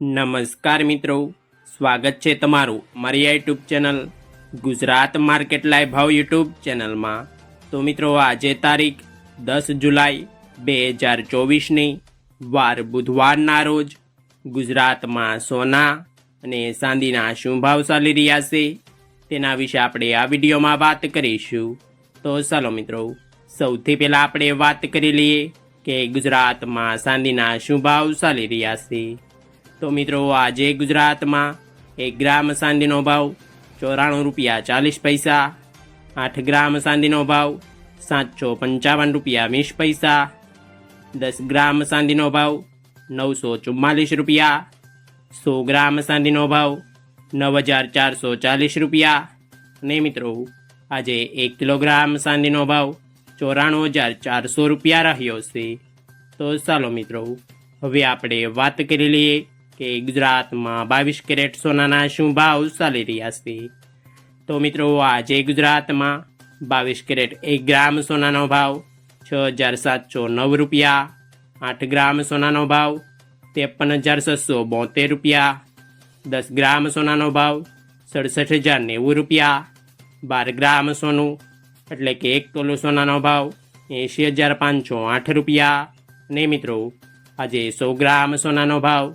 નમસ્કાર મિત્રો, સ્વાગત છે તમારું મારી આ YouTube channel Gujarat market live ભાવ યુટ્યુબ ચેનલમાં. તો મિત્રો, આજે તારીખ દસ જુલાઈ બે હજાર ચોવીસની વાર બુધવારના રોજ ગુજરાતમાં સોના અને ચાંદીના શું ભાવ ચાલી રહ્યા છે તેના વિશે આપણે આ વિડીયોમાં વાત કરીશું. તો ચાલો મિત્રો, સૌથી પહેલાં આપણે વાત કરી લઈએ કે ગુજરાતમાં ચાંદીના શું ભાવ ચાલી રહ્યા છે. તો મિત્રો, આજે ગુજરાતમાં એક ગ્રામ ચાંદીનો ભાવ ચોરાણું રૂપિયા ચાલીસ પૈસા, આઠ ગ્રામ ચાંદીનો ભાવ સાતસો પંચાવન રૂપિયા વીસ પૈસા, દસ ગ્રામ ચાંદીનો ભાવ નવસો ચુમ્માલીસ રૂપિયા, સો ગ્રામ ચાંદીનો ભાવ નવ હજાર ચારસો ચાલીસ રૂપિયા. અને મિત્રો, આજે એક કિલોગ્રામ ચાંદીનો ભાવ ચોરાણું હજાર ચારસો રૂપિયા રહ્યો છે. તો ચાલો મિત્રો, હવે આપણે વાત કરી લઈએ કે ગુજરાતમાં બાવીસ કેરેટ સોનાના શું ભાવ ચાલી રહ્યા છે? તો મિત્રો, આજે ગુજરાતમાં બાવીસ કેરેટ એક ગ્રામ સોનાનો ભાવ છ હજાર સાતસો નવ રૂપિયા, આઠ ગ્રામ સોનાનો ભાવ ત્રેપન હજાર છસો બોતેર રૂપિયા, દસ ગ્રામ સોનાનો ભાવ સડસઠ હજાર નેવું રૂપિયા, બાર ગ્રામ સોનું એટલે કે એક તોલો સોનાનો ભાવ એંશી હજાર પાંચસો આઠ રૂપિયા. અને મિત્રો, આજે સો ગ્રામ સોનાનો ભાવ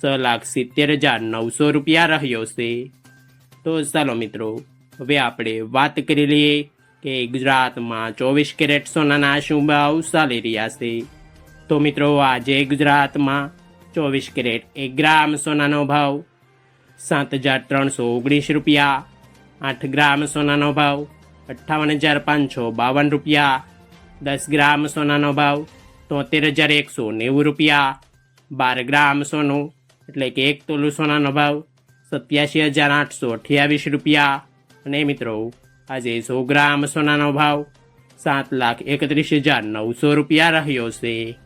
છ લાખ સિત્તેર હજાર નવસો રૂપિયા રહ્યો છે. તો ચાલો મિત્રો, હવે આપણે વાત કરી લઈએ કે ગુજરાતમાં ચોવીસ કેરેટ સોનાના શું ભાવ ચાલી રહ્યા છે. તો મિત્રો, આજે ગુજરાતમાં ચોવીસ કેરેટ એક ગ્રામ સોનાનો ભાવ સાત હજાર ત્રણસો ઓગણીસ રૂપિયા, આઠ ગ્રામ સોનાનો ભાવ અઠ્ઠાવન હજાર પાંચસો બાવન રૂપિયા, દસ ગ્રામ સોનાનો ભાવ તોતેર હજાર એકસો નેવું રૂપિયા, બાર ગ્રામ સોનું એટલે કે એક તોલું સોનાનો ભાવ સત્યાસી હજાર આઠસો અઠ્યાવીસ રૂપિયા. અને મિત્રો, આજે સો ગ્રામ સોનાનો ભાવ સાત લાખ એકત્રીસ હજાર નવસો રૂપિયા રહ્યો છે.